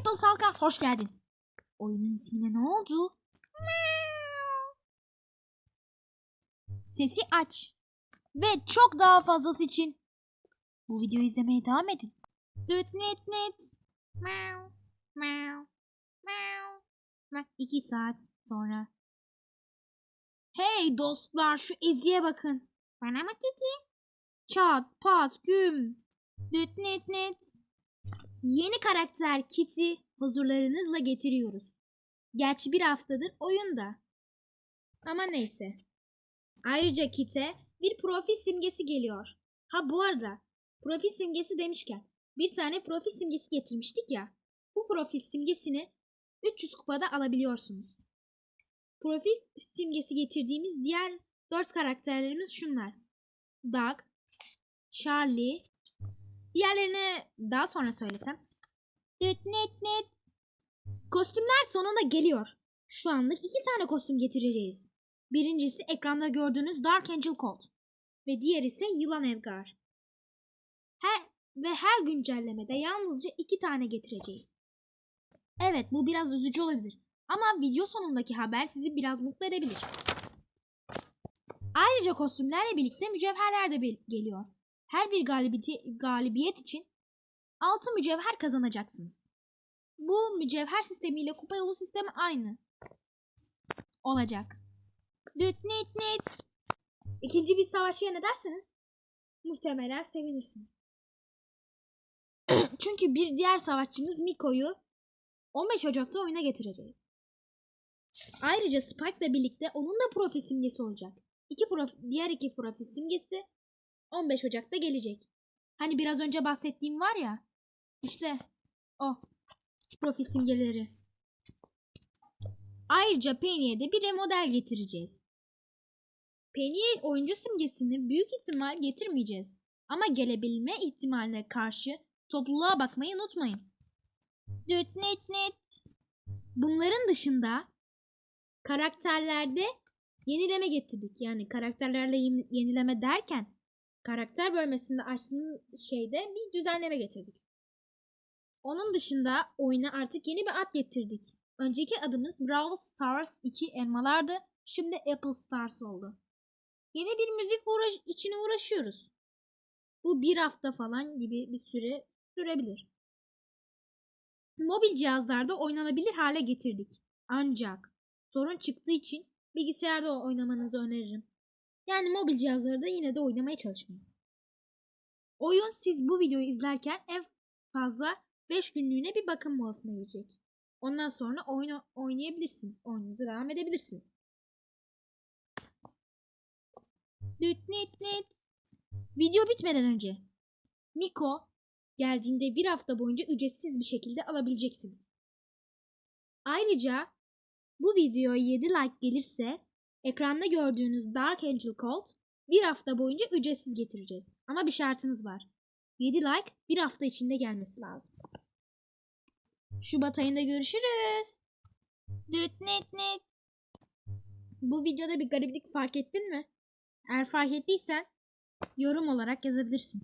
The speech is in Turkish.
Maple Talk'a hoş geldin. Oyunun ismine ne oldu? Sesi aç. Ve çok daha fazlası için bu videoyu izlemeye devam edin. Düt net net. Meow, meow, meow. İki saat sonra. Hey dostlar şu Ezi'ye bakın. Bana mı kiki? Çat pat güm. Düt net net. Yeni karakter Kit'i huzurlarınızla getiriyoruz. Gerçi bir haftadır oyunda. Ama neyse. Ayrıca Kit'e bir profil simgesi geliyor. Ha bu arada profil simgesi demişken bir tane profil simgesi getirmiştik ya. Bu profil simgesini 300 kupada alabiliyorsunuz. Profil simgesi getirdiğimiz diğer 4 karakterlerimiz şunlar. Doug, Charlie, diğerlerini daha sonra söylesem. Düt net net. Kostümler sonunda geliyor. Şu anlık iki tane kostüm getireceğiz. Birincisi ekranda gördüğünüz Dark Angel Colt ve diğer ise Yılan Edgar. Her ve her güncellemede yalnızca iki tane getireceğiz. Evet bu biraz üzücü olabilir ama video sonundaki haber sizi biraz mutlu edebilir. Ayrıca kostümlerle birlikte mücevherler de geliyor. Her bir galibiyet için 6 mücevher kazanacaksınız. Bu mücevher sistemiyle kupa yolu sistemi aynı olacak. Düt nit nit. İkinci bir savaşçıya ne derseniz muhtemelen sevinirsiniz. Çünkü bir diğer savaşçımız Miko'yu 15 Ocak'ta oyuna getireceğiz. Ayrıca Spike'la birlikte onun da profil simgesi olacak. İki prof- diğer iki profil simgesi 15 Ocak'ta gelecek. Hani biraz önce bahsettiğim var ya. İşte o profil simgeleri. Ayrıca Penny'e de bir remodel getireceğiz. Penny'e oyuncu simgesini büyük ihtimal getirmeyeceğiz. Ama gelebilme ihtimaline karşı topluluğa bakmayı unutmayın. Düt net net. Bunların dışında karakterlerde yenileme getirdik. Yani karakterlerle yeni- yenileme derken karakter bölmesinde açtığımız şeyde bir düzenleme getirdik. Onun dışında oyuna artık yeni bir ad getirdik. Önceki adımız Brawl Stars 2 elmalardı. Şimdi Apple Stars oldu. Yeni bir müzik uğraş için uğraşıyoruz. Bu bir hafta falan gibi bir süre sürebilir. Mobil cihazlarda oynanabilir hale getirdik. Ancak sorun çıktığı için bilgisayarda oynamanızı öneririm. Yani mobil cihazlarda yine de oynamaya çalışmayın. Oyun siz bu videoyu izlerken en fazla 5 günlüğüne bir bakım molasına girecek. Ondan sonra oyunu oynayabilirsiniz. Oyununuza devam edebilirsiniz. Düt nit nit. Video bitmeden önce Miko geldiğinde bir hafta boyunca ücretsiz bir şekilde alabileceksiniz. Ayrıca bu videoya 7 like gelirse ekranda gördüğünüz Dark Angel Colt bir hafta boyunca ücretsiz getireceğiz. Ama bir şartımız var. 7 like bir hafta içinde gelmesi lazım. Şubat ayında görüşürüz. Düt net net. Bu videoda bir gariplik fark ettin mi? Eğer fark ettiysen yorum olarak yazabilirsin.